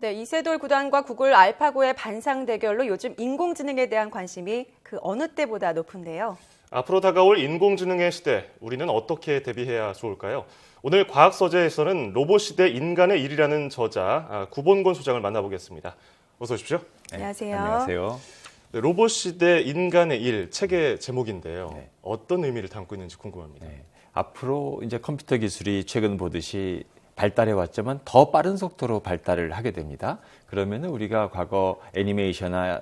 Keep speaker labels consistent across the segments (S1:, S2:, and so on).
S1: 네, 이세돌 구단과 구글 알파고의 반상 대결로 요즘 인공지능에 대한 관심이 그 어느 때보다 높은데요.
S2: 앞으로 다가올 인공지능의 시대, 우리는 어떻게 대비해야 좋을까요? 오늘 과학서재에서는 로봇 대 인간의 일이라는 저자 아, 구본곤 소장을 만나보겠습니다. 어서 오십시오.
S1: 안녕하세요.
S3: 안녕하세요.
S2: 네, 로봇 대 인간의 일 책의 제목인데요.
S3: 네.
S2: 어떤 의미를 담고 있는지 궁금합니다.
S3: 네. 앞으로 이제 컴퓨터 기술이 최근 보듯이 발달해 왔지만 더 빠른 속도로 발달을 하게 됩니다. 그러면 우리가 과거 애니메이션이나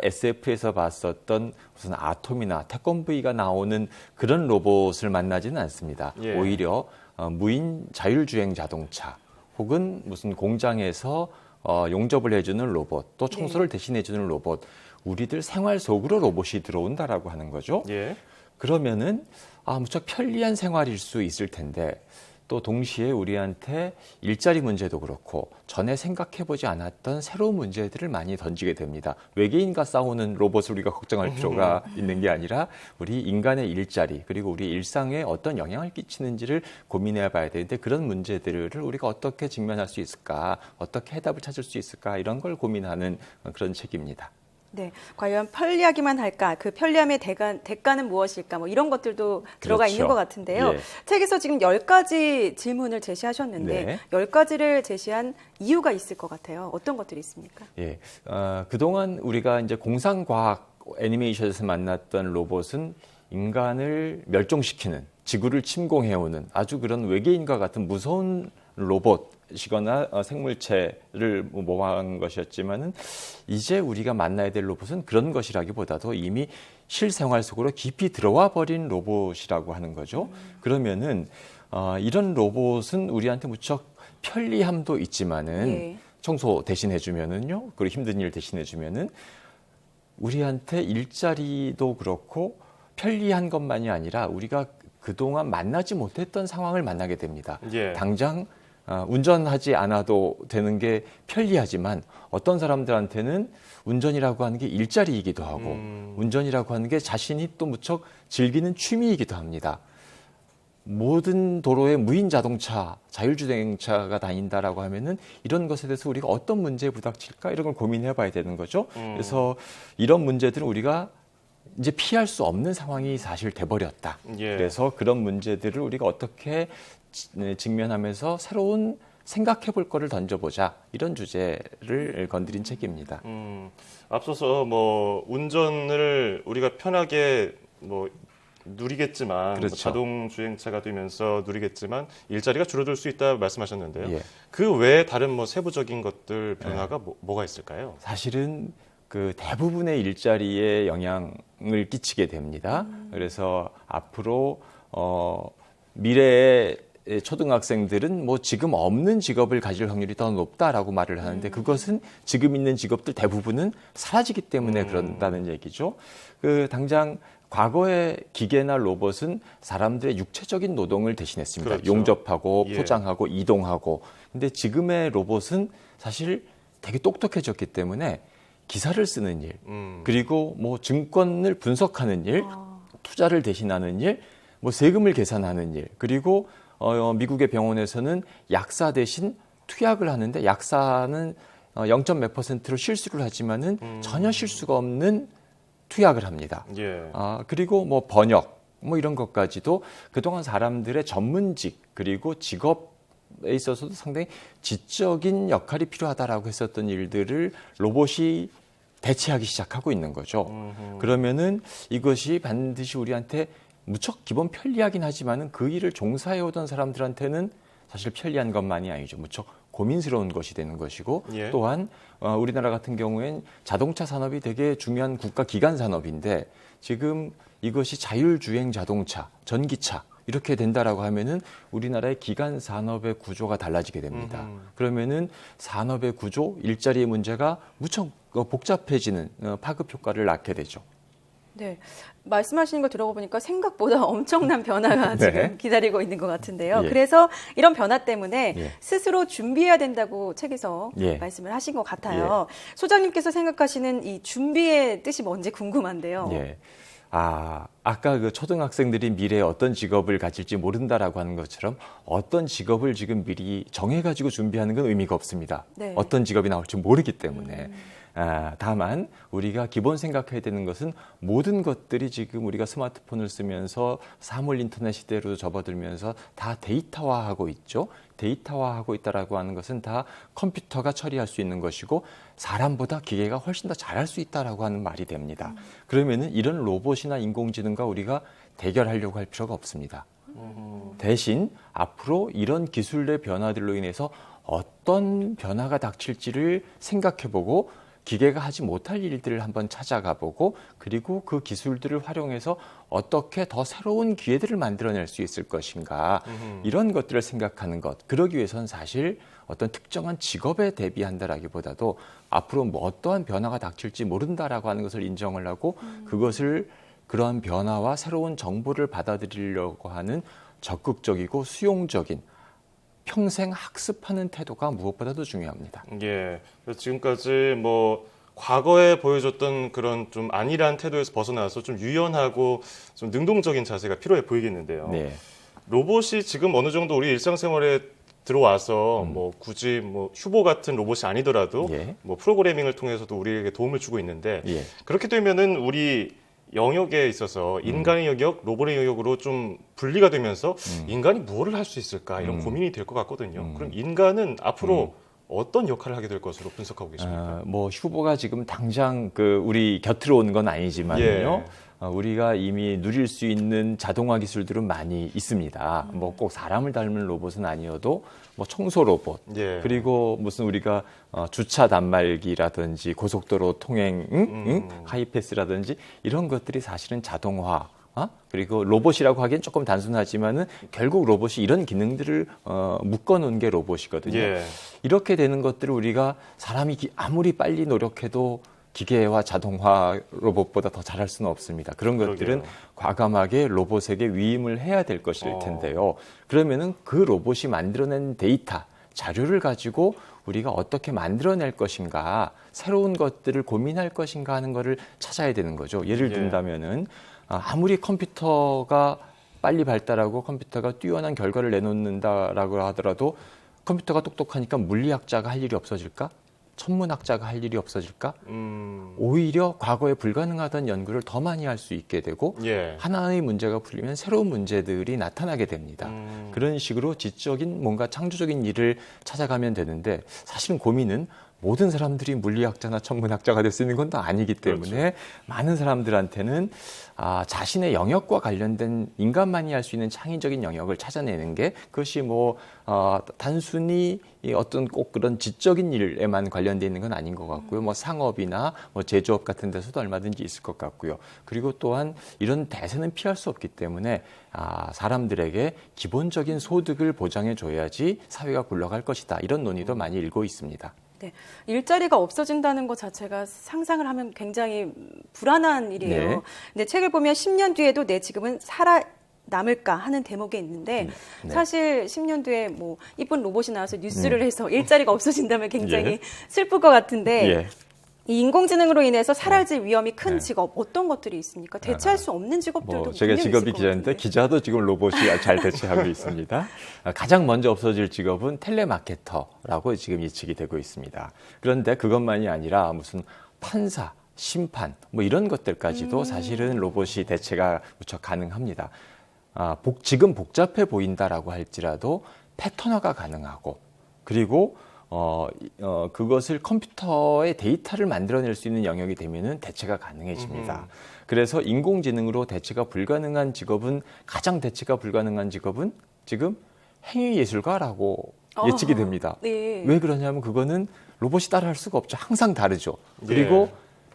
S3: SF에서 봤었던 무슨 아톰이나 태권브이가 나오는 그런 로봇을 만나지는 않습니다.
S2: 예.
S3: 오히려 어, 무인 자율주행 자동차 혹은 무슨 공장에서 어, 용접을 해주는 로봇 또 청소를 대신해주는 로봇 우리들 생활 속으로 로봇이 들어온다라고 하는 거죠.
S2: 예.
S3: 그러면은 아 무척 편리한 생활일 수 있을 텐데 또 동시에 우리한테 일자리 문제도 그렇고 전에 생각해보지 않았던 새로운 문제들을 많이 던지게 됩니다. 외계인과 싸우는 로봇을 우리가 걱정할 필요가 있는 게 아니라 우리 인간의 일자리 그리고 우리 일상에 어떤 영향을 끼치는지를 고민해 봐야 되는데 그런 문제들을 우리가 어떻게 직면할 수 있을까 어떻게 해답을 찾을 수 있을까 이런 걸 고민하는 그런 책입니다.
S1: 네, 과연 편리하기만 할까? 그 편리함의 대가, 대가는 무엇일까? 뭐 이런 것들도 들어가
S3: 그렇죠.
S1: 있는 것 같은데요.
S3: 예.
S1: 책에서 지금 열가지 질문을 제시하셨는데
S3: 네.
S1: 열가지를 제시한 이유가 있을 것 같아요. 어떤 것들이 있습니까?
S3: 예, 어, 그동안 우리가 이제 공상과학 애니메이션에서 만났던 로봇은 인간을 멸종시키는 지구를 침공해오는 아주 그런 외계인과 같은 무서운 로봇이거나 어, 생물체를 모방한 것이었지만은 이제 우리가 만나야 될 로봇은 그런 것이라기보다도 이미 실생활 속으로 깊이 들어와 버린 로봇이라고 하는 거죠. 그러면은 어, 이런 로봇은 우리한테 무척 편리함도 있지만은
S1: 예.
S3: 청소 대신 해주면은요, 그리고 힘든 일 대신 해주면은 우리한테 일자리도 그렇고 편리한 것만이 아니라 우리가 그동안 만나지 못했던 상황을 만나게 됩니다.
S2: 예.
S3: 당장 어, 운전하지 않아도 되는 게 편리하지만 어떤 사람들한테는 운전이라고 하는 게 일자리이기도 하고
S2: 음.
S3: 운전이라고 하는 게 자신이 또 무척 즐기는 취미이기도 합니다. 모든 도로에 무인 자동차, 자율주행차가 다닌다라고 하면은 이런 것에 대해서 우리가 어떤 문제에 부닥칠까 이런 걸 고민해 봐야 되는 거죠.
S2: 음.
S3: 그래서 이런 문제들은 우리가 이제 피할 수 없는 상황이 사실 돼버렸다.
S2: 예.
S3: 그래서 그런 문제들을 우리가 어떻게 직면하면서 새로운 생각해 볼 거를 던져보자 이런 주제를 건드린 책입니다.
S2: 음, 앞서서 뭐 운전을 우리가 편하게 뭐 누리겠지만 뭐
S3: 그렇죠.
S2: 자동 주행차가 되면서 누리겠지만 일자리가 줄어들 수 있다 말씀하셨는데요.
S3: 예.
S2: 그 외에 다른 뭐 세부적인 것들 변화가 뭐, 뭐가 있을까요?
S3: 사실은 그 대부분의 일자리에 영향을 끼치게 됩니다. 그래서 앞으로 어 미래의 초등학생들은 뭐 지금 없는 직업을 가질 확률이 더 높다라고 말을 하는데 그것은 지금 있는 직업들 대부분은 사라지기 때문에
S2: 음.
S3: 그런다는 얘기죠. 그 당장 과거의 기계나 로봇은 사람들의 육체적인 노동을 대신했습니다.
S2: 그렇죠.
S3: 용접하고
S2: 예.
S3: 포장하고 이동하고. 근데 지금의 로봇은 사실 되게 똑똑해졌기 때문에 기사를 쓰는 일,
S2: 음,
S3: 그리고 뭐 증권을 분석하는 일,
S1: 아,
S3: 투자를 대신하는 일, 뭐 세금을 계산하는 일, 그리고 어, 미국의 병원에서는 약사 대신 투약을 하는데 약사는 어, 0. 몇 퍼센트로 실수를 하지만은
S2: 음.
S3: 전혀 실수가 없는 투약을 합니다.
S2: 예.
S3: 아, 그리고 뭐 번역, 뭐 이런 것까지도 그동안 사람들의 전문직, 그리고 직업 에 있어서도 상당히 지적인 역할이 필요하다라고 했었던 일들을 로봇이 대체하기 시작하고 있는 거죠.
S2: 음흠.
S3: 그러면은 이것이 반드시 우리한테 무척 기본 편리하긴 하지만은 그 일을 종사해 오던 사람들한테는 사실 편리한 것만이 아니죠. 무척 고민스러운 것이 되는 것이고
S2: 예.
S3: 또한 어, 우리나라 같은 경우엔 자동차 산업이 되게 중요한 국가 기관 산업인데 지금 이것이 자율주행 자동차, 전기차 이렇게 된다라고 하면은 우리나라의 기관 산업의 구조가 달라지게 됩니다.
S2: 음흠.
S3: 그러면은 산업의 구조, 일자리의 문제가 무척 어, 복잡해지는 어, 파급 효과를 낳게 되죠.
S1: 네. 말씀하시는 거 들어보니까 생각보다 엄청난 변화가
S3: 네.
S1: 지금 기다리고 있는 것 같은데요.
S3: 예.
S1: 그래서 이런 변화 때문에
S3: 예.
S1: 스스로 준비해야 된다고 책에서
S3: 예.
S1: 말씀을 하신 것 같아요. 소장님께서 생각하시는 이 준비의 뜻이 뭔지 궁금한데요.
S3: 예. 아, 아까 그 초등학생들이 미래에 어떤 직업을 가질지 모른다라고 하는 것처럼 어떤 직업을 지금 미리 정해가지고 준비하는 건 의미가 없습니다.
S1: 네.
S3: 어떤 직업이 나올지 모르기 때문에. 아, 다만 우리가 기본 생각해야 되는 것은 모든 것들이 지금 우리가 스마트폰을 쓰면서 사물 인터넷 시대로 접어들면서 다 데이터화하고 있죠. 데이터화하고 있다라고 하는 것은 다 컴퓨터가 처리할 수 있는 것이고 사람보다 기계가 훨씬 더 잘할 수 있다라고 하는 말이 됩니다. 그러면은 이런 로봇이나 인공지능과 우리가 대결하려고 할 필요가 없습니다. 대신 앞으로 이런 기술의 변화들로 인해서 어떤 변화가 닥칠지를 생각해보고 기계가 하지 못할 일들을 한번 찾아가 보고 그리고 그 기술들을 활용해서 어떻게 더 새로운 기회들을 만들어낼 수 있을 것인가 이런 것들을 생각하는 것. 그러기 위해서는 사실 어떤 특정한 직업에 대비한다라기보다도 앞으로 뭐 어떠한 변화가 닥칠지 모른다라고 하는 것을 인정을 하고 그것을 그러한 변화와 새로운 정보를 받아들이려고 하는 적극적이고 수용적인 평생 학습하는 태도가 무엇보다도 중요합니다.
S2: 예. 지금까지 뭐 과거에 보여줬던 그런 좀 안일한 태도에서 벗어나서 좀 유연하고 좀 능동적인 자세가 필요해 보이겠는데요.
S3: 네.
S2: 로봇이 지금 어느 정도 우리 일상생활에 들어와서 뭐 굳이 뭐 휴보 같은 로봇이 아니더라도
S3: 예.
S2: 뭐 프로그래밍을 통해서도 우리에게 도움을 주고 있는데
S3: 예.
S2: 그렇게 되면은 우리 영역에 있어서
S3: 음.
S2: 인간의 영역, 로봇의 영역으로 좀 분리가 되면서 인간이 무엇을 할 수 있을까 이런
S3: 음.
S2: 고민이 될 것 같거든요.
S3: 음.
S2: 그럼 인간은 앞으로 어떤 역할을 하게 될 것으로 분석하고 계십니까?
S3: 어, 뭐 휴보가 지금 당장 그 우리 곁으로 온건 아니지만요.
S2: 예.
S3: 어, 우리가 이미 누릴 수 있는 자동화 기술들은 많이 있습니다. 뭐 꼭 사람을 닮은 로봇은 아니어도 뭐 청소 로봇
S2: 예.
S3: 그리고 무슨 우리가 어, 주차 단말기라든지 고속도로 통행 응?
S2: 음.
S3: 응? 하이패스라든지 이런 것들이 사실은 자동화 어? 그리고 로봇이라고 하기엔 조금 단순하지만은 결국 로봇이 이런 기능들을 어, 묶어놓은 게 로봇이거든요.
S2: 예.
S3: 이렇게 되는 것들을 우리가 사람이 기- 아무리 빨리 노력해도 기계와 자동화 로봇보다 더 잘할 수는 없습니다. 그런 것들은
S2: 그러게요.
S3: 과감하게 로봇에게 위임을 해야 될 것일
S2: 어.
S3: 텐데요. 그러면은 그 로봇이 만들어낸 데이터, 자료를 가지고 우리가 어떻게 만들어낼 것인가, 새로운 것들을 고민할 것인가 하는 것을 찾아야 되는 거죠. 예를
S2: 예.
S3: 든다면은 아, 아무리 컴퓨터가 빨리 발달하고 컴퓨터가 뛰어난 결과를 내놓는다라고 하더라도 컴퓨터가 똑똑하니까 물리학자가 할 일이 없어질까? 천문학자가 할 일이 없어질까?
S2: 음.
S3: 오히려 과거에 불가능하던 연구를 더 많이 할 수 있게 되고
S2: 예.
S3: 하나의 문제가 풀리면 새로운 문제들이 나타나게 됩니다.
S2: 음.
S3: 그런 식으로 지적인 뭔가 창조적인 일을 찾아가면 되는데 사실은 고민은 모든 사람들이 물리학자나 천문학자가 될 수 있는 건 또 아니기 때문에
S2: 그렇죠.
S3: 많은 사람들한테는 아, 자신의 영역과 관련된 인간만이 할 수 있는 창의적인 영역을 찾아내는 게 그것이 뭐 어, 단순히 이 어떤 꼭 그런 지적인 일에만 관련돼 있는 건 아닌 것 같고요. 뭐 상업이나 뭐 제조업 같은 데서도 얼마든지 있을 것 같고요. 그리고 또한 이런 대세는 피할 수 없기 때문에 아, 사람들에게 기본적인 소득을 보장해 줘야지 사회가 굴러갈 것이다. 이런 논의도 많이 일고 있습니다.
S1: 네. 일자리가 없어진다는 것 자체가 상상을 하면 굉장히 불안한 일이에요.
S3: 네.
S1: 근데 책을 보면 10년 뒤에도 내 지금은 살아 남을까 하는 대목이 있는데
S3: 네.
S1: 사실 10년 뒤에 뭐 이쁜 로봇이 나와서 뉴스를 해서 일자리가 없어진다면 굉장히
S3: 음. 예.
S1: 슬플 것 같은데
S3: 예.
S1: 이 인공지능으로 인해서 사라질 위험이 큰
S3: 네.
S1: 직업 어떤 것들이 있습니까? 대체할 수 없는 직업들도
S3: 뭐 제가 직업이 기자인데. 기자도 지금 로봇이 잘 대체하고 있습니다. 아, 가장 먼저 없어질 직업은 텔레마케터라고 지금 예측이 되고 있습니다. 그런데 그것만이 아니라 무슨 판사, 심판 뭐 이런 것들까지도
S1: 음.
S3: 사실은 로봇이 대체가 무척 가능합니다. 아, 복, 지금 복잡해 보인다라고 할지라도 패턴화가 가능하고 그리고 어, 이- 어, 그것을 컴퓨터의 데이터를 만들어낼 수 있는 영역이 되면은 대체가 가능해집니다.
S2: 음흠.
S3: 그래서 인공지능으로 대체가 불가능한 직업은 가장 대체가 불가능한 직업은 지금 행위예술가라고 예측이
S1: 아,
S3: 됩니다.
S1: 네.
S3: 왜 그러냐면 그거는 로봇이 따라할 수가 없죠. 항상 다르죠.
S2: 예.
S3: 그리고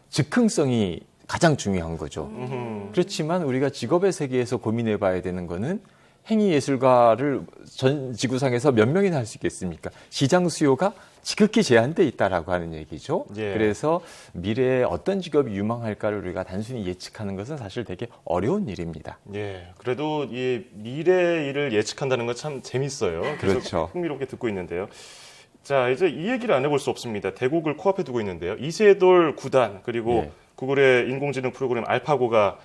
S3: 즉흥성이 가장 중요한 거죠.
S2: 음흠.
S3: 그렇지만 우리가 직업의 세계에서 고민해 봐야 되는 거는 행위 예술가를 전 지구상에서 몇 명이나 할 수 있겠습니까? 시장 수요가 지극히 제한돼 있다라고 하는 얘기죠.
S2: 예.
S3: 그래서 미래에 어떤 직업이 유망할까를 우리가 단순히 예측하는 것은 사실 되게 어려운 일입니다.
S2: 예. 그래도 이 미래 일을 예측한다는 건 참 재밌어요.
S3: 그렇죠.
S2: 흥미롭게 듣고 있는데요. 자, 이제 이 얘기를 안 해볼 수 없습니다. 대국을 코앞에 두고 있는데요. 이세돌 구단 그리고
S3: 예.
S2: 구글의 인공지능 프로그램 알파고가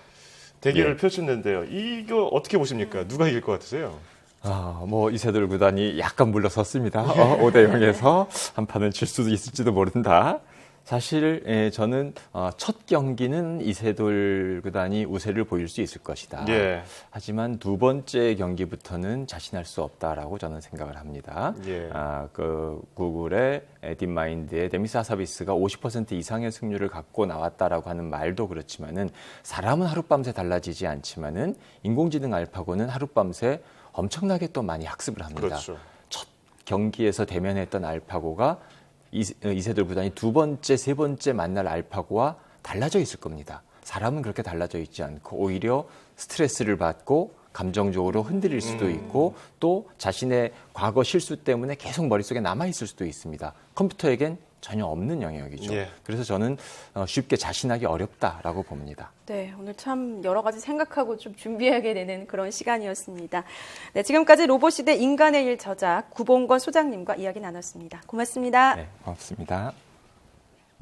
S2: 대결을
S3: 예.
S2: 펼쳤는데요. 이거 어떻게 보십니까? 누가 이길 것 같으세요?
S3: 아, 뭐 이세돌 구단이 약간 물러섰습니다. 어, 5대 0에서 한 판은 질 수도 있을지도 모른다. 사실 예, 저는 어, 첫 경기는 이세돌 구단이 우세를 보일 수 있을 것이다.
S2: 예.
S3: 하지만 두 번째 경기부터는 자신할 수 없다라고 저는 생각을 합니다.
S2: 예.
S3: 아, 그 구글의 딥마인드의 데미스 하사비스가 50% 이상의 승률을 갖고 나왔다라고 하는 말도 그렇지만은 사람은 하룻밤새 달라지지 않지만은 인공지능 알파고는 하룻밤새 엄청나게 또 많이 학습을 합니다.
S2: 그렇죠.
S3: 첫 경기에서 대면했던 알파고가 이- 어, 이세돌 구단이 두 번째, 세 번째 만날 알파고와 달라져 있을 겁니다. 사람은 그렇게 달라져 있지 않고 오히려 스트레스를 받고 감정적으로 흔들릴 수도
S2: 음.
S3: 있고 또 자신의 과거 실수 때문에 계속 머릿속에 남아 있을 수도 있습니다. 컴퓨터에겐 전혀 없는 영역이죠.
S2: 예.
S3: 그래서 저는 어, 쉽게 자신하기 어렵다라고 봅니다.
S1: 네, 오늘 참 여러 가지 생각하고 좀 준비하게 되는 그런 시간이었습니다. 네, 지금까지 로봇시대 인간의 일 저자 구봉건 소장님과 이야기 나눴습니다. 고맙습니다.
S3: 네, 고맙습니다.